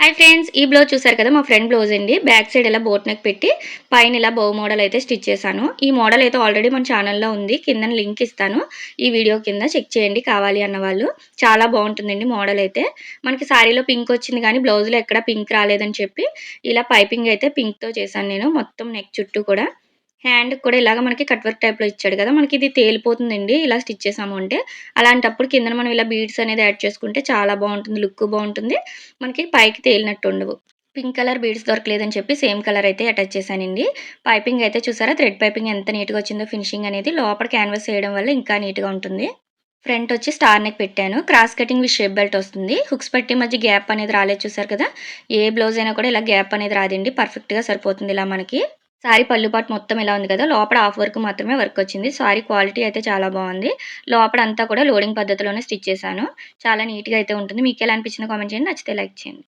Hi friends ఈ blouse చూసారు కదా మా ఫ్రెండ్ బ్లౌజ్ అండి. బ్యాక్ సైడ్ ఇలా బోట్ నెక్ పెట్టి పైన ఇలా బౌ మోడల్ అయితే స్టిచ్ చేశాను. ఈ మోడల్ అయితే ఆల్రెడీ మన ఛానల్లో ఉంది. కింద లింక్ ఇస్తాను. ఈ వీడియో కింద చెక్ చేయండి కావాలి అన్న వాళ్ళు. చాలా బాగుంటుందండి మోడల్ అయితే. మనకి శారీలో పింక్ వచ్చింది కానీ బ్లౌజ్లో ఎక్కడ పింక్ రాలేదని చెప్పి ఇలా పైపింగ్ అయితే పింక్తో చేశాను నేను. మొత్తం నెక్ చుట్టూ కూడా. హ్యాండ్ కూడా ఇలాగ మనకి కట్ వర్క్ టైప్లో ఇచ్చాడు కదా మనకి ఇది తేలిపోతుందండి. ఇలా స్టిచ్ చేసాము అంటే అలాంటప్పుడు కింద మనం ఇలా బీడ్స్ అనేది యాడ్ చేసుకుంటే చాలా బాగుంటుంది లుక్ బాగుంటుంది. మనకి పైకి తేలినట్టు ఉండవు. పింక్ కలర్ బీడ్స్ దొరకలేదని చెప్పి సేమ్ కలర్ అయితే అటాచ్ చేశానండి. పైపింగ్ అయితే చూసారా థ్రెడ్ పైపింగ్ ఎంత నీట్గా వచ్చిందో ఫినిషింగ్ అనేది లోపల క్యాన్వాస్ చేయడం వల్ల ఇంకా నీట్గా ఉంటుంది. ఫ్రంట్ వచ్చి స్టార్ నెక్ పెట్టాను. Cross cutting with shape belt వస్తుంది. హుక్స్ పట్టి మధ్య గ్యాప్ అనేది రాలేదు చూసారు కదా ఏ బ్లౌజ్ అయినా కూడా ఇలా గ్యాప్ అనేది రాదండి. పర్ఫెక్ట్గా సరిపోతుంది ఇలా మనకి. సారీ పళ్ళు పాటు మొత్తం ఇలా ఉంది కదా లోపల హాఫ్ వర్క్ మాత్రమే వర్క్ వచ్చింది. సారీ క్వాలిటీ అయితే చాలా బాగుంది. లోపల అంతా కూడా లోడింగ్ పద్ధతిలోనే స్టిచ్ చేశాను. చాలా నీట్గా అయితే ఉంటుంది. మీకు ఎలా అనిపించిందో కామెంట్ చేయండి. నచ్చితే లైక్ చేయండి.